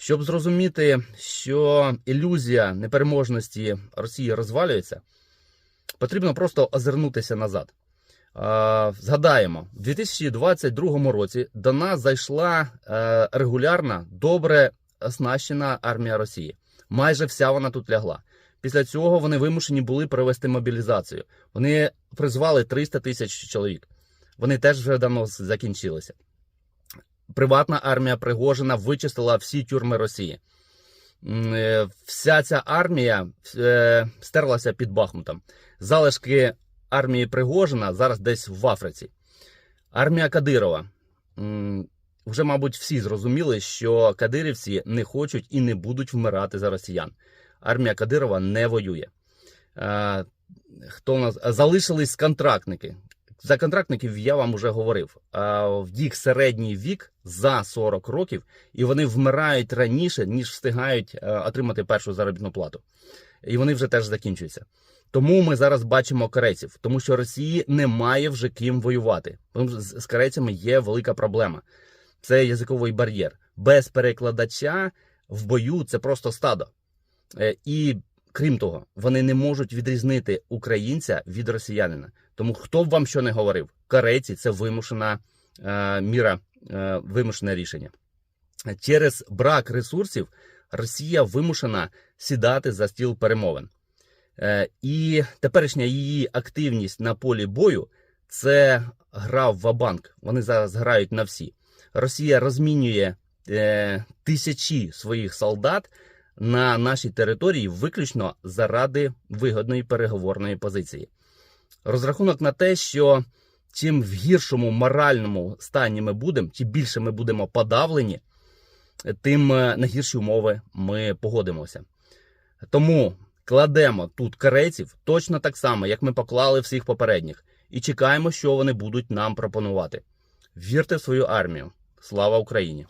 Щоб зрозуміти, що ілюзія непереможності Росії розвалюється, потрібно просто озирнутися назад. Згадаємо, в 2022 році до нас зайшла е, регулярна, добре оснащена армія Росії. Майже вся вона тут лягла. Після цього вони вимушені були провести мобілізацію. Вони призвали 300 тисяч чоловік. Вони теж вже давно закінчилися. Приватна армія Пригожина вичистила всі тюрми Росії. Е, Вся ця армія е, стерлася під Бахмутом. Залишки армії Пригожина зараз десь в Африці. Армія Кадирова. Вже, мабуть, всі зрозуміли, що кадирівці не хочуть і не будуть вмирати за росіян. Армія Кадирова не воює. Е, Хто у нас залишились контрактники? За контрактників я вам вже говорив. В їх середній вік за 40 років, і вони вмирають раніше, ніж встигають е, отримати першу заробітну плату. І вони вже теж закінчуються. Тому ми зараз бачимо корейців, тому що Росії немає вже ким воювати. З корейцями є велика проблема. Це язиковий бар'єр. Без перекладача в бою це просто стадо. Е, І крім того, вони не можуть відрізнити українця від росіянина. Тому хто б вам що не говорив, корейці це вимушена е, міра, е, вимушене рішення. Через брак ресурсів Росія вимушена сідати за стіл перемовин. Е, і теперішня її активність на полі бою це гра в вабанк. Вони зараз грають на всі. Росія розмінює е, тисячі своїх солдат на нашій території виключно заради вигодної переговорної позиції. Розрахунок на те, що чим в гіршому моральному стані ми будемо, чим більше ми будемо подавлені, тим е, на гірші умови ми погодимося. Тому кладемо тут корейців точно так само, як ми поклали всіх попередніх, і чекаємо, що вони будуть нам пропонувати. Вірте в свою армію. Слава Україні!